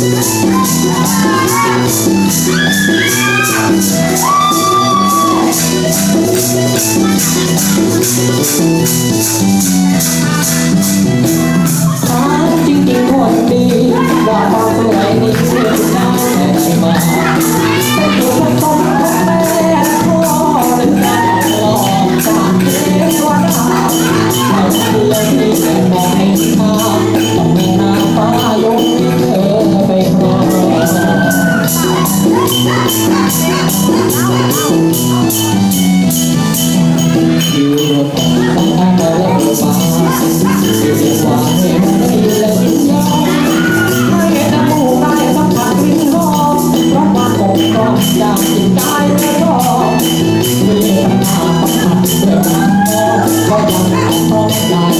Thank you. Bye.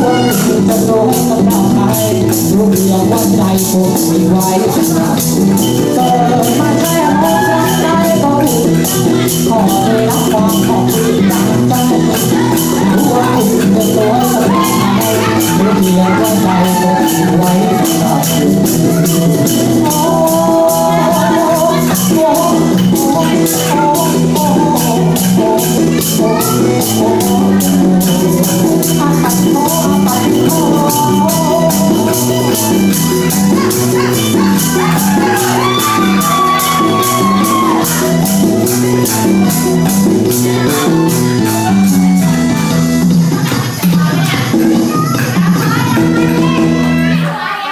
จะร้องกับเราไปรู้เรื่องว่าใจผมไม่ไหวเกิดมาแค่มองรักใจก็อุ่นขอได้รับความขอบคุณจากใจรู้ว่าคุณจะร้องกับเราไปรู้เรื่องว่าใจผมไม่ไหวโอ้โอ้โอ้โอ้โอ้